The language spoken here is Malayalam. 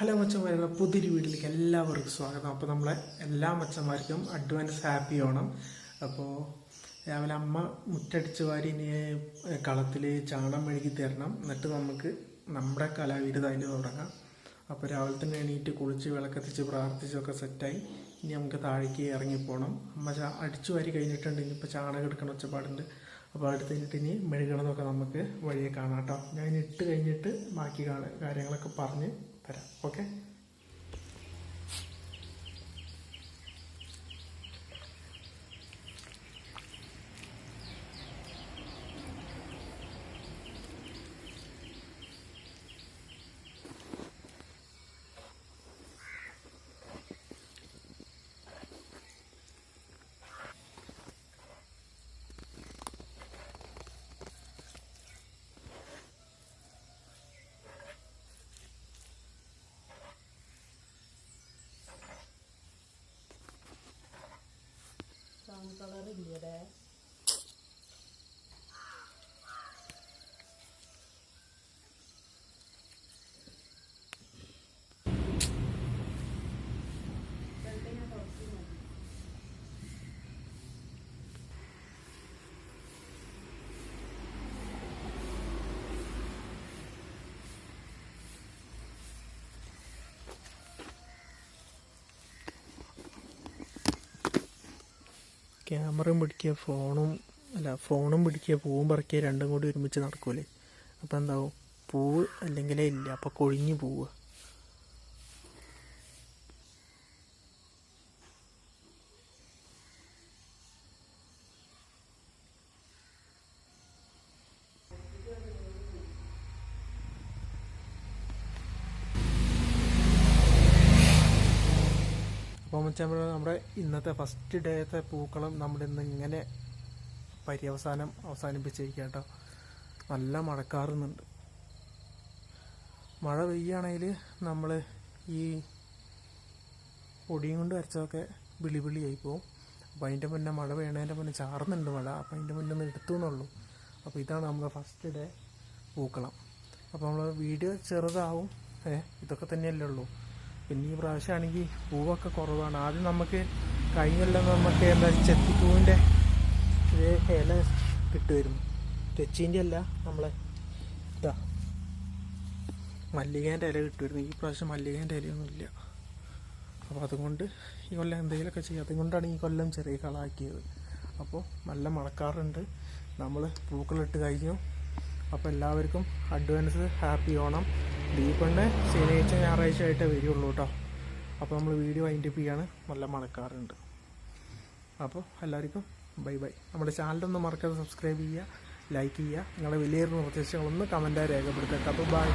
ഹലോ മച്ചന്മാരുടെ പുതിയൊരു വീട്ടിലേക്ക് എല്ലാവർക്കും സ്വാഗതം. അപ്പോൾ നമ്മളെ എല്ലാ മച്ചന്മാർക്കും അഡ്വാൻസ് ഹാപ്പി ഓണം. അപ്പോൾ രാവിലെ അമ്മ മുറ്റടിച്ച് വാരി ഇനി കളത്തിൽ ചാണം മെഴുകി തരണം. എന്നിട്ട് നമുക്ക് നമ്മുടെ കലാവിരുത് അതിൽ തുടങ്ങാം. അപ്പോൾ രാവിലെ തന്നെ എണീറ്റ് കുളിച്ച് വിളക്കത്തിച്ച് പ്രാർത്ഥിച്ചൊക്കെ സെറ്റായി. ഇനി നമുക്ക് താഴേക്ക് ഇറങ്ങിപ്പോകണം അമ്മ ചാ അടിച്ചു വാരി കഴിഞ്ഞിട്ടുണ്ട്. ഇനിയിപ്പോൾ ചാണകം എടുക്കണം ഒച്ചപ്പാടുണ്ട് അപ്പോൾ അടുത്ത് കഴിഞ്ഞിട്ട് ഇനി മെഴുകണമെന്നൊക്കെ നമുക്ക് വഴിയെ കാണാം കേട്ടോ. ഞാൻ ഇട്ട് കഴിഞ്ഞിട്ട് ബാക്കി കാര്യങ്ങളൊക്കെ പറഞ്ഞ് തരാം ഓക്കെ കളർ ഇല്ലേ ക്യാമറയും പിടിക്കുക ഫോണും അല്ല ഫോണും പിടിക്കുക പൂവും പറിക്കുക രണ്ടും കൂടി ഒരുമിച്ച് നടക്കൂലേ? അപ്പോൾ എന്താവും? പൂവ് അല്ലെങ്കിലേ ഇല്ല. അപ്പോൾ കൊഴിഞ്ഞു പോവുക. അപ്പോൾ വെച്ചാൽ നമ്മുടെ ഇന്നത്തെ ഫസ്റ്റ് ഡേത്തെ പൂക്കളം നമ്മുടെ ഇന്ന് ഇങ്ങനെ പര്യവസാനം അവസാനിപ്പിച്ചിരിക്കുക കേട്ടോ നല്ല മഴക്കാറുന്നുണ്ട്. മഴ പെയ്യുകയാണെങ്കിൽ നമ്മൾ ഈ പൊടിയും കൊണ്ട് വരച്ചതൊക്കെ വിളി പോകും അപ്പോൾ അതിന്റെ മുന്നേ മഴ പെയ്യണതിന്റെ മുന്നേ ചാറുന്നുണ്ട് മഴ. അപ്പോൾ അതിന്റെ മുന്നേ ഒന്ന് എടുത്തു എന്നുള്ളൂ. അപ്പോൾ ഇതാണ് നമ്മുടെ ഫസ്റ്റ് ഡേ പൂക്കളം. അപ്പോൾ നമ്മൾ വീഡിയോ ചെറുതാവും. ഏ ഇതൊക്കെ തന്നെയല്ലേ ഉള്ളൂ. പിന്നെ ഈ പ്രാവശ്യമാണെങ്കിൽ പൂവൊക്കെ കുറവാണ്. ആദ്യം നമുക്ക് കഴിഞ്ഞെല്ലാം നമുക്ക് എന്താ ചെത്തിപ്പൂവിന്റെ ഇല കിട്ടുമായിരുന്നു തെച്ചീന്റെ അല്ല നമ്മളെ ഇതാ. മല്ലികേന്റെ ഇല കിട്ടുമായിരുന്നു ഈ പ്രാവശ്യം മല്ലികേന്റെ ഇലയൊന്നും ഇല്ല അപ്പോൾ അതുകൊണ്ട് ഈ കൊല്ലം എന്തെങ്കിലുമൊക്കെ ചെയ്യുക അതുകൊണ്ടാണ് ഈ കൊല്ലം ചെറിയ കളാക്കിയത്. അപ്പോൾ നല്ല മണക്കാറുണ്ട്. നമ്മൾ പൂക്കളിട്ട് കഴിഞ്ഞു. അപ്പോൾ എല്ലാവർക്കും അഡ്വാൻസ് ഹാപ്പി ഓണം. ദീപണ്ണ് ശനിയാഴ്ച ഞായറാഴ്ച ആയിട്ടേ വരികയുള്ളൂ കേട്ടോ. അപ്പോൾ നമ്മൾ വീഡിയോ അതിന്റെ ചെയ്യാണ്. നല്ല മണക്കാറുണ്ട് അപ്പോൾ എല്ലാവർക്കും ബൈ ബൈ നമ്മുടെ ചാനലൊന്നും മറക്കാതെ സബ്സ്ക്രൈബ് ചെയ്യുക ലൈക്ക് ചെയ്യുക. നിങ്ങളുടെ വലിയ നിർദ്ദേശങ്ങളൊന്ന് കമന്റായി രേഖപ്പെടുത്തുക. അപ്പോൾ ബൈ